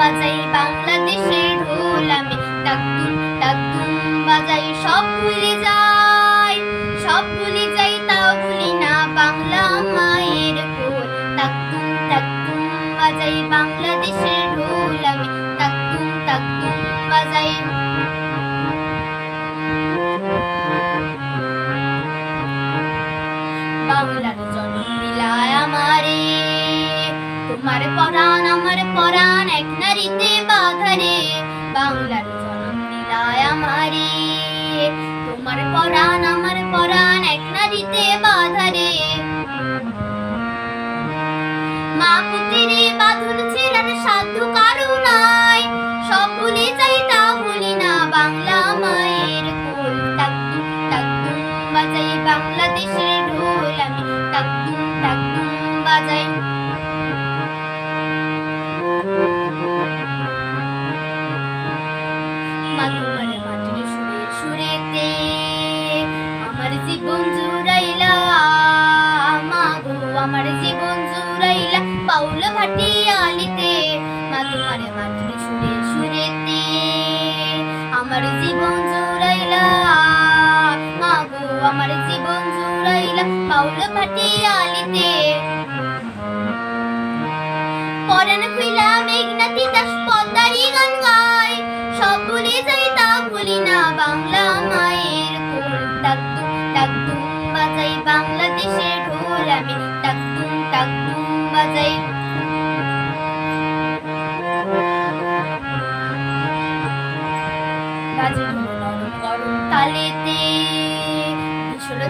放在一旁 বাংলার জনম দিলায় আমারে। তোমার পরাণ, আমার পরাণ এক নারীতে বাধারে মা পুত্রে বাঁধন ছিলার সাধু কারুণায় সব ভুলে যাই তা ভুলি না বাংলা মায়ের কোল। তাকতুম তাকতুম বাজাই বাংলাদেশের ঢোল আমি। তাকতুম তাকতুম বাজাই আমার জীবন জুড়াইলা পাউল ভাটি আলিতে। পরাণ খুইলা মেঘনাতি দাস পদ্মারি গান গায়। সব ভুলে যাই তা ভুলি না বাংলা মায়ের কোল। তাকতুম তাকতুম বাজাই বাংলাদেশের ঢোল আমি। তাকতুম তাকতুম বাজাই। তালেতে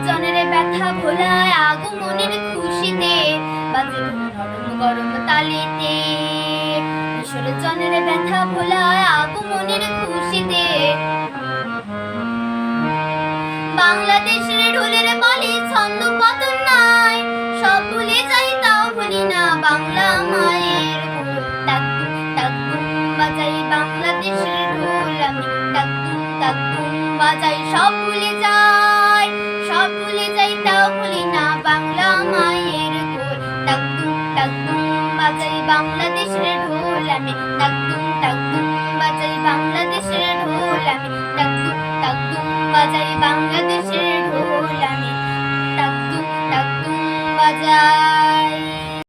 জনের ব্যথা ভোলায় আগমনের খুশিতে। বাজে নরম গরম তালেতে। মিশর জনের ব্যথা ভোলায় আগমনের খুশিতে। বাংলাদেশের ঢোলের বলে ছন্দ পতন নাই। সব ভুলে যাই তাও ভুলি না বাংলা মায়ের তাকতুম তাকতুম বাজাই বাংলাদেশের ঢোল। আমি তাকতুম বাজাই সব ভুলে যাই। সব ভুলে যাই, তাও ভুলি না। বাংলা মায়ের কোল। তাকতুম তাকতুম বাজাই বাংলাদেশের ঢোল আমি তাকতুম তাকতুম